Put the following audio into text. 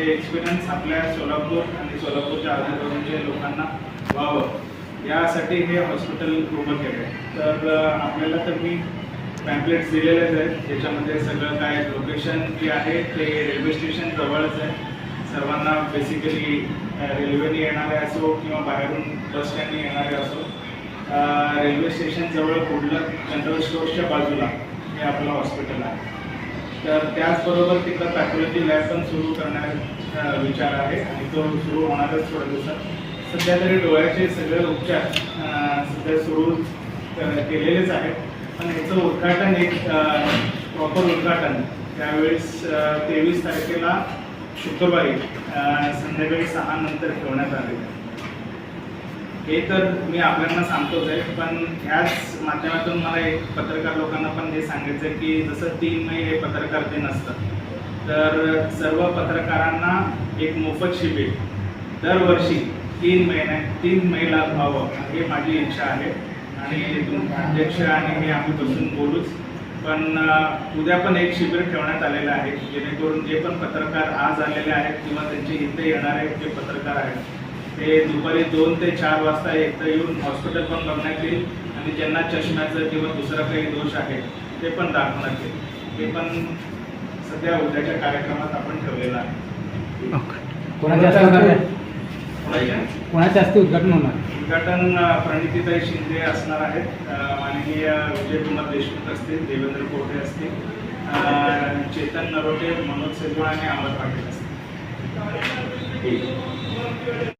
ते एक्सपिरियन्स आपल्या सोलापूर आणि सोलापूरच्या आजूबाजूच्या लोकांना व्हावं यासाठी हे हॉस्पिटल उभं केलं आहे तर आपल्याला तर मी पॅम्पलेट्स दिलेलेच आहेत. त्याच्यामध्ये सगळं काय लोकेशन जे आहे ते रेल्वे स्टेशन जवळच आहे. सर्वांना बेसिकली रेल्वेने येणारे असो किंवा बाहेरून बस स्टँडने येणारे असो रेल्वे स्टेशन जवळ कुठलं जनरल स्टोअर्सच्या बाजूला हे आपलं हॉस्पिटल आहे. तर त्याचबरोबर तिथं पॅथॉलॉजी लॅब पण सुरू करण्याचा विचार आहे. आणि तो सुरू होणारच थोड्या दिवसात. सध्या तरी डोळ्याचे सगळे उपचार सध्या सुरू केलेलेच आहेत. पण ह्याचं उद्घाटन एक प्रॉपर उद्घाटन त्यावेळेस तेवीस तारखेला शुक्रवारी संध्याकाळी सहा नंतर ठेवण्यात आलेलं आहे. हे तर मी आपल्याला सांगतोच आहे पण ह्याच माध्यमातून मला एक पत्रकार लोकांना पण हे सांगायचं आहे की जसं तीन मे हे पत्रकार दिन असतं तर सर्व पत्रकारांना एक मोफत शिबिर दरवर्षी तीन महिने तीन महिला व्हावं हे माझी इच्छा आहे. आणि अध्यक्ष आणि हे आम्ही बसून बोलूच पण उद्या पण एक शिबिर ठेवण्यात आलेलं आहे जेणेकरून जे पण पत्रकार आज आलेले आहेत किंवा त्यांचे इथे येणारे जे पत्रकार आहेत ते दुपारी दोन ते चार वाजता एकदा येऊन हॉस्पिटल पण बघण्यात येईल आणि ज्यांना चष्म्याचं किंवा दुसरा काही दोष आहे ते पण दाखवण्यात येईल. ते पण सध्या उद्याच्या कार्यक्रमात आपण ठेवलेलं आहे. कोणाच्या हस्ते? कोणाच्या? उद्घाटन? होणार? उद्घाटन प्रणितीताई शिंदे असणार आहेत. माननीय विजयकुमार देशमुख असतील देवेंद्र कोठे असतील चेतन नरोटे मनोज सेजवाळ आणि अमर पाटील असतील. ठीक.